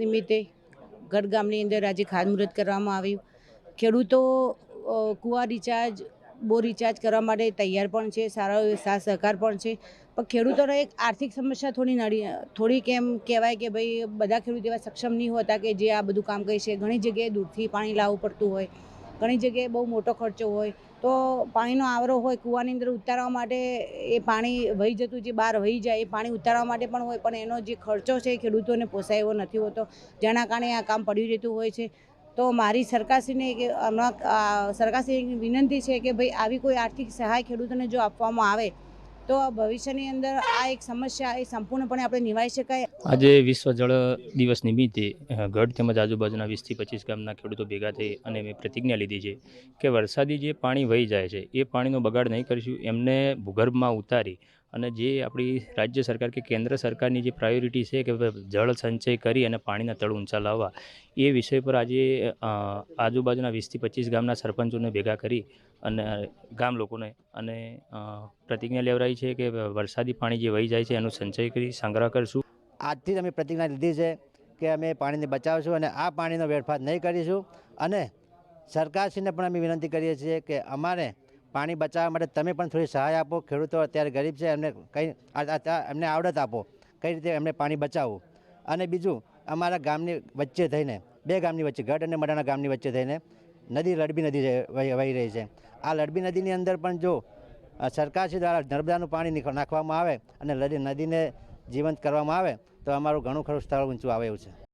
નિમિત્તે ગઢગામની અંદર આજે ખાતમુહૂર્ત કરવામાં આવ્યું. ખેડૂતો કુવા રિચાર્જ બોર રિચાર્જ કરવા માટે તૈયાર પણ છે, સારો સાથ સહકાર પણ છે. પણ ખેડૂતોને એક આર્થિક સમસ્યા થોડી નડી થોડીક એમ કહેવાય કે ભાઈ બધા ખેડૂત એવા સક્ષમ નહીં હોતા કે જે આ બધું કામ કરી છે. ઘણી જગ્યાએ દૂરથી પાણી લાવવું પડતું હોય. ઘણી જગ્યાએ બહુ મોટો ખર્ચો હોય, તો પાણીનો આવરો હોય, કૂવાની અંદર ઉતારવા માટે એ પાણી વહી જતું, જે બહાર વહી જાય, એ પાણી ઉતારવા માટે પણ હોય, પણ એનો જે ખર્ચો છે એ ખેડૂતોને પોસાય એવો નથી હોતો, જેના કારણે આ કામ પડ્યું રહેતું હોય છે. તો મારી સરકારશ્રીને કે હમણાં સરકારશ્રીની વિનંતી છે કે ભાઈ, આવી કોઈ આર્થિક સહાય ખેડૂતોને જો આપવામાં આવે તો ભવિષ્યની અંદર આ એક સમસ્યા એ સંપૂર્ણપણે આપણે નિવારી શકાય? આજે વિશ્વ જળ દિવસ નિમિત્તે ગઢ તેમજ આજુબાજુના વીસથી પચીસ ગામના ખેડૂતો ભેગા થઈ અને મેં પ્રતિજ્ઞા લીધી છે કે વરસાદી જે પાણી વહી જાય છે, એ પાણીનો બગાડ નહીં કરીશું. એમને ભૂગર્ભમાં ઉતારી અને જે આપણી રાજ્ય સરકાર કે કેન્દ્ર સરકારની જે પ્રાયોરિટી છે કે જળ સંચય કરી અને પાણીના તળ ઊંચા લાવવા, એ વિષય પર આજે આજુબાજુના વીસથી પચીસ ગામના સરપંચોને ભેગા કરી અને ગામ લોકોને અને પ્રતિજ્ઞા લેવરાઈ છે કે વરસાદી પાણી જે વહી જાય છે એનો સંચય કરી સંગ્રહ કરશું. આજથી અમે પ્રતિજ્ઞા લીધી છે કે અમે પાણીને બચાવશું અને આ પાણીનો વેડફાટ નહીં કરીશું અને સરકારશ્રીને પણ અમે વિનંતી કરીએ છીએ કે અમારે પાણી બચાવવા માટે તમે પણ થોડી સહાય આપો. ખેડૂતો અત્યારે ગરીબ છે, એમને કંઈ એમને આવડત આપો. કઈ રીતે એમને પાણી બચાવવું? અને બીજું, અમારા ગામની વચ્ચે થઈને, બે ગામની વચ્ચે, ગઢ અને મડાના ગામની વચ્ચે થઈને નદી, લડબી નદી વહી રહી છે. આ લડબી નદીની અંદર પણ જો સરકારશ્રી દ્વારા નર્મદાનું પાણી નાખવામાં આવે અને નદીને જીવંત કરવામાં આવે, તો અમારું ઘણું ખરું સ્થળ ઊંચું આવે એવું છે.